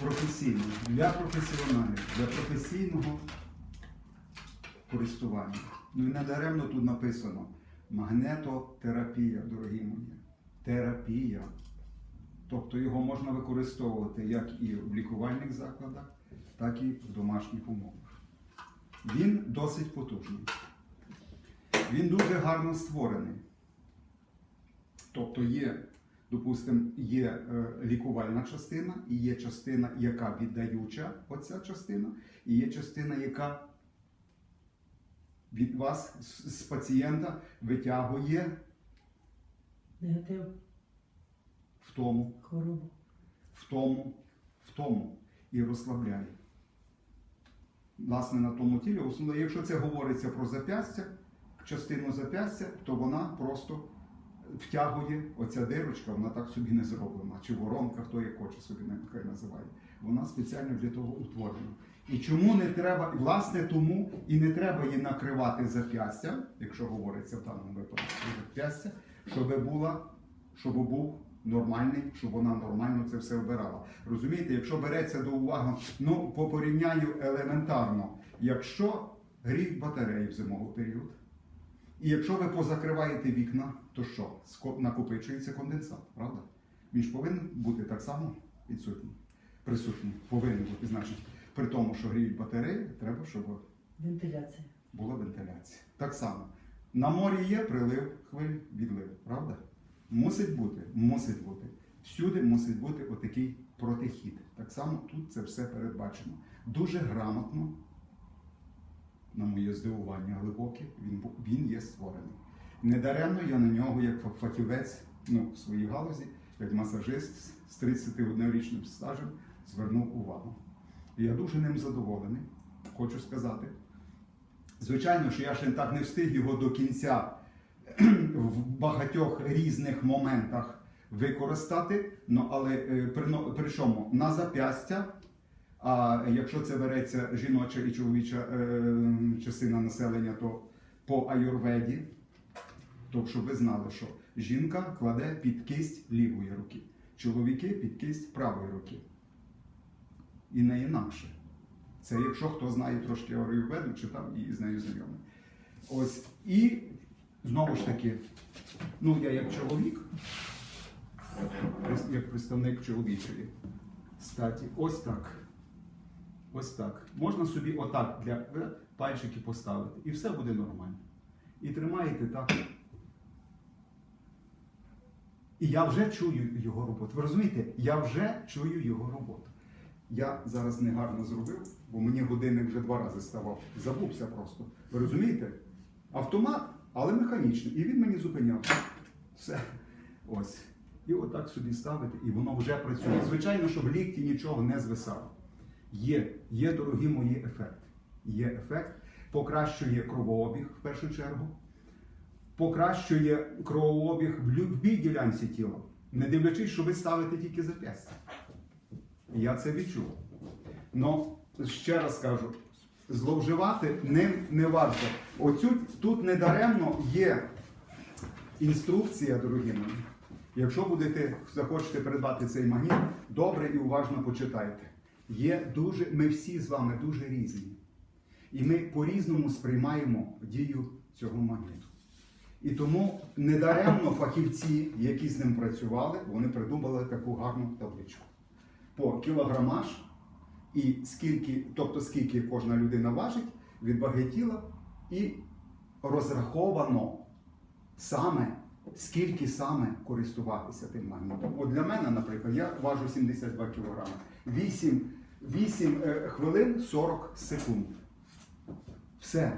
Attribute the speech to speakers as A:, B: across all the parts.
A: професійно, для професіоналів, для професійного користування. Ну і надаремно тут написано магнетотерапія, дорогі мої. Терапія. Тобто його можна використовувати як і в лікувальних закладах, так і в домашніх умовах. Він досить потужний. Він дуже гарно створений. Тобто є, допустимо, є е, лікувальна частина, і є частина, яка віддаюча, оця частина, і є частина, яка від вас, з, пацієнта, витягує
B: Негатив,
A: в тому,
B: хворобу.
A: в тому, в тому і розслабляє. Власне, на тому тілі, особливо, якщо це говориться про зап'ястя, частину зап'ястя, то вона просто втягує оця дирочка, вона так собі не зроблена. Чи воронка, хто як хоче собі нехай називає. Вона спеціально для того утворена. І чому не треба, власне, тому і не треба її накривати зап'ястя, якщо говориться в даному випадку зап'ястя, щоб була, щоб був нормальний, щоб вона нормально це все обирала. Розумієте, якщо береться до уваги, ну по елементарно, якщо гріх батареї в зимовий період, і якщо ви позакриваєте вікна, то що? Накопичується конденсат, правда? Він ж повинен бути так само відсутній, присутній, повинен бути, значить, при тому, що гріють батареї, треба, щоб
B: Вентиляція.
A: була вентиляція. Так само. На морі є прилив, хвиль, відлив, правда? Мусить бути, мусить бути. Всюди мусить бути отакий протихід. Так само тут це все передбачено. Дуже грамотно, на моє здивування глибоке, він, він є створений. Недаремно я на нього, як фа- фахівець ну, в своїй галузі, як масажист з 31-річним стажем, звернув увагу. І я дуже ним задоволений, хочу сказати. Звичайно, що я ще так не встиг його до кінця в багатьох різних моментах використати, ну, але е, прино- причому на зап'ястя, а якщо це береться жіноча і чоловіча е, частина населення, то по аюрведі, то щоб ви знали, що жінка кладе під кисть лівої руки, чоловіки під кисть правої руки. І не інакше. Це якщо хто знає трошки аюрведу, читав і з нею знайомий. Ось і знову ж таки, ну я як чоловік, як представник чоловічої статі, ось так. Ось так. Можна собі отак для е, пальчики поставити, і все буде нормально. І тримаєте так. І я вже чую його роботу. Ви розумієте? Я вже чую його роботу. Я зараз негарно зробив, бо мені годинник вже два рази ставав. Забувся просто. Ви розумієте? Автомат, але механічний. І він мені зупиняв. Все. Ось. І отак собі ставити, і воно вже працює. Звичайно, що в лікті нічого не звисало. Є, є, дорогі мої, ефект. Є ефект, покращує кровообіг в першу чергу, покращує кровообіг в любій ділянці тіла, не дивлячись, що ви ставите тільки зап'ястя. Я це відчув. Ну, ще раз кажу, зловживати ним не варто. Оцю тут недаремно є інструкція, дорогі мої. Якщо будете захочете придбати цей магніт, добре і уважно почитайте. Є дуже, ми всі з вами дуже різні. І ми по-різному сприймаємо дію цього магніту. І тому недаремно фахівці, які з ним працювали, вони придумали таку гарну табличку. По кілограмаж і скільки, тобто скільки кожна людина важить від ваги і розраховано саме, скільки саме користуватися тим магнітом. От для мене, наприклад, я важу 72 кг. 8, 8 е, хвилин 40 секунд. Все.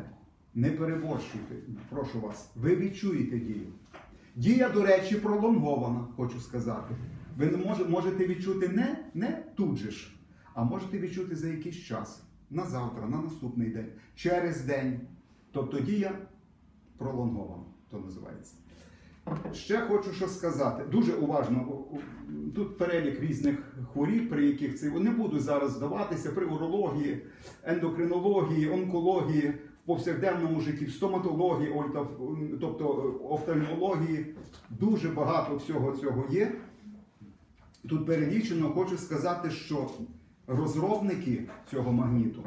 A: Не переборщуйте, прошу вас. Ви відчуєте дію. Дія, до речі, пролонгована, хочу сказати. Ви можете відчути не, не тут же ж, а можете відчути за якийсь час. На завтра, на наступний день, через день. Тобто дія пролонгована, то називається. Ще хочу що сказати. Дуже уважно. Тут перелік різних хворіб, при яких це не буду зараз здаватися при урології, ендокринології, онкології, в повсякденному житті, в стоматології, тобто е, офтальмології. Дуже багато всього цього є. Тут перелічено, хочу сказати, що розробники цього магніту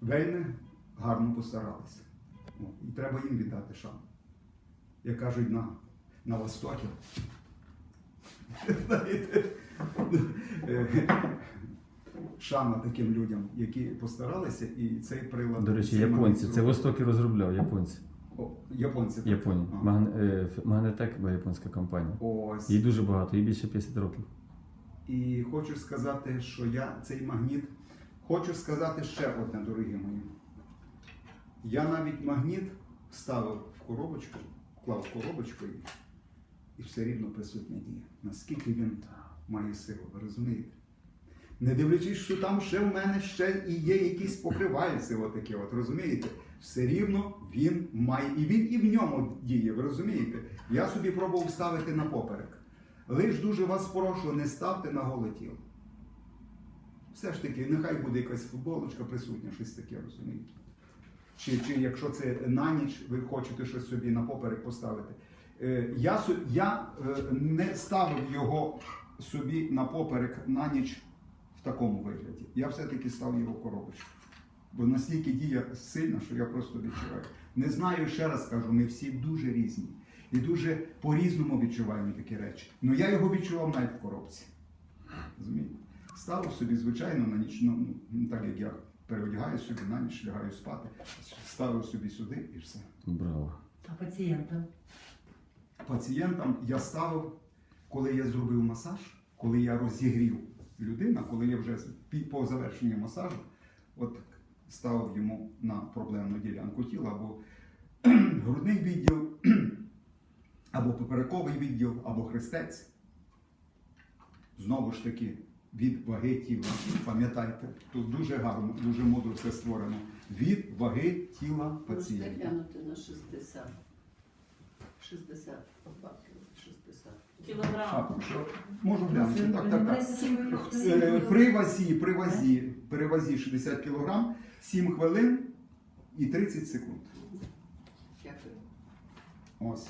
A: вельми гарно постаралися. І треба їм віддати шану. Як кажуть на, на Востокі. Шана таким людям, які постаралися, і цей прилад.
C: До речі, японці. Це. Востоки розробляв, японці.
A: О, японці.
C: Японія. Е, Магнетек була японська компанія.
A: Ось.
C: Їй дуже багато, їй більше 50 років.
A: І хочу сказати, що я цей магніт. Хочу сказати ще одне, дорогі мої. Я навіть магніт вставив в коробочку, вклав в коробочку і, все рівно присутня дія. Наскільки він має силу, ви розумієте? Не дивлячись, що там ще в мене ще і є якісь покривальці, отакі, от розумієте? Все рівно він має, і він і в ньому діє, ви розумієте? Я собі пробував ставити на поперек. Лиш дуже вас прошу, не ставте на голе тіло. Все ж таки, нехай буде якась футболочка присутня, щось таке, розумієте? Чи, чи якщо це на ніч, ви хочете щось собі на поперек поставити. Е, я, я е, не ставив його собі на поперек на ніч в такому вигляді. Я все-таки став його коробочку. Бо настільки дія сильна, що я просто відчуваю. Не знаю, ще раз кажу, ми всі дуже різні. І дуже по-різному відчуваємо такі речі. Ну я його відчував навіть в коробці. Розумієте? Ставив собі, звичайно, на ніч, ну, ну, так як я переодягаю собі на ніч, лягаю спати, ставив собі сюди і все.
C: Браво.
B: А пацієнтам?
A: Пацієнтам я ставив, коли я зробив масаж, коли я розігрів людина, коли я вже по завершенні масажу, от ставив йому на проблемну ділянку тіла або грудний відділ, або поперековий відділ, або хрестець. Знову ж таки, від ваги тіла. Пам'ятайте, тут дуже гарно, дуже мудро все створено. Від ваги тіла
D: Можете
A: пацієнта.
D: глянути на 60. 60. Опа, 60.
A: А, що? Можу глянути. Так, так, так. Е, При вазі, при вазі, при вазі 60 кг, 7 хвилин і 30 секунд.
D: Дякую.
A: Ось.